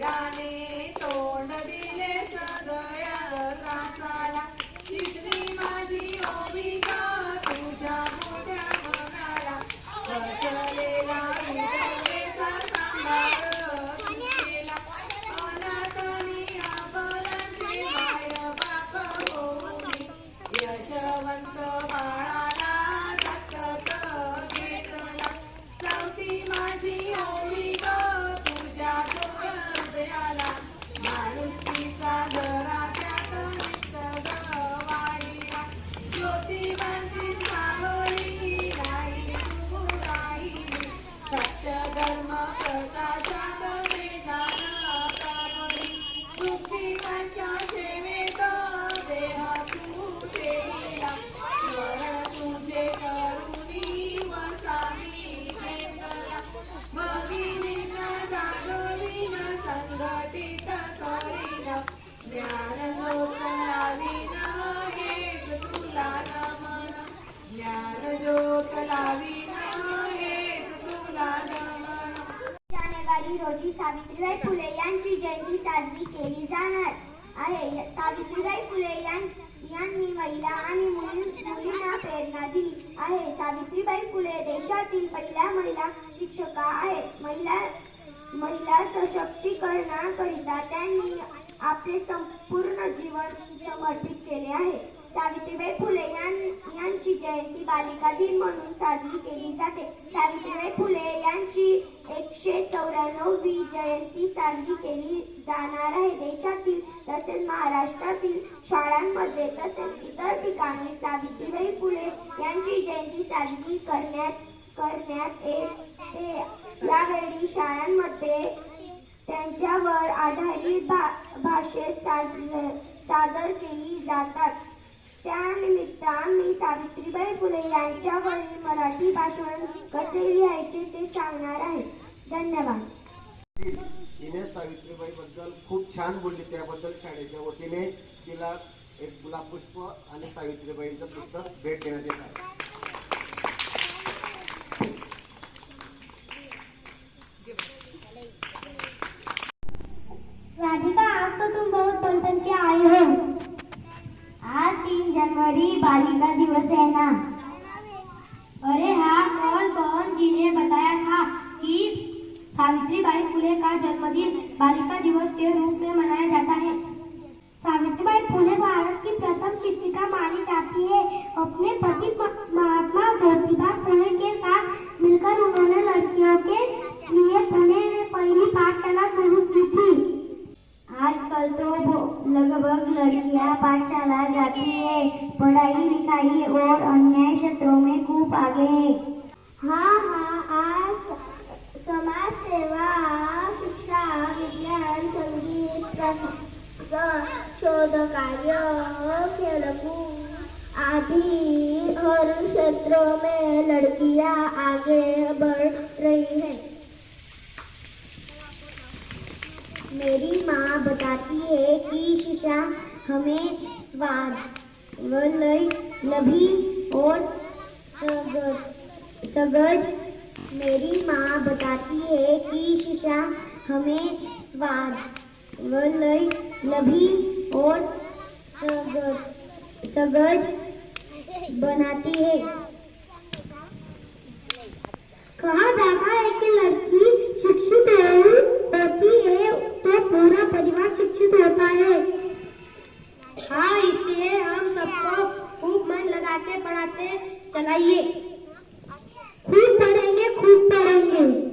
Milani. रोजी सावित्रीबाई फुले यांची जयंती साजरी केली जाणार आहे. सावित्रीबाई फुले यां- यांनी महिला आणि मुलींना प्रेरणा दिली आहे. सावित्रीबाई फुले देशातील पहिल्या महिला शिक्षका आहेत. महिला महिला सशक्तीकरणाकरिता त्यांनी आपले संपूर्ण जीवन समर्पित केले आहे. सावित्रीबाई फुले यां- यांची जयंती बालिका दिन म्हणून साजरी केली जाते. सावित्रीबाई फुले यांची एकशे चौऱ्याण्णववी जयंती साजरी केली जाणार आहे. देशातील तसेच महाराष्ट्रातील शाळांमध्ये तसेच इतर ठिकाणी सावित्रीबाई फुले यांची जयंती साजरी करण्यात करण्यात येते. यावेळी शाळांमध्ये त्यांच्यावर आधारित भा भाषेत साजर सादर केली जातात. त्यानिमित्त आम्ही सावित्रीबाई फुले यांच्यावरील मराठी भाषण कसे लिहायचे ते सांगणार आहे. धन्यवाद. तिने सावित्रीबाई बद्दल खूप छान बोलली. त्याबद्दल शाळेच्या वतीने तिला एक गुलाब पुष्प आणि सावित्रीबाईंचं पुस्तक भेट देण्यात येत आहे. सावित्रीबाई फुले का जन्मदिन बालिका दिवस के रूप में मनाया जाता है। सावित्रीबाई फुले भारत की प्रथम शिक्षिका मानी जाती है। अपने पति महात्मा ज्योतिबा फुले के साथ मिलकर उन्होंने लड़कियों के लिए पुणे में पहली पाठशाला शुरू की थी। आजकल तो लगभग लड़कियाँ पाठशाला जाती है पढ़ाई लिखाई और अन्य क्षेत्रों में खूब आगे है हाँ। प्रस- शोध कार्य खेलकूद आदि। हर क्षेत्रों में लड़कियाँ आगे बढ़ रही हैं। मेरी माँ बताती है कि शिक्षा हमें स्वाद लभी और सगज सगज मेरी माँ बताती है कि शिक्षा हमें स्वाद लभी और सगज बनाती है। कहा जाता है कि लड़की शिक्षित होती है तो पूरा परिवार शिक्षित होता है। हाँ इसलिए हम सबको खूब मन लगा के पढ़ाते चलाइए। खूब पढ़ेंगे खूब पढ़ेंगे।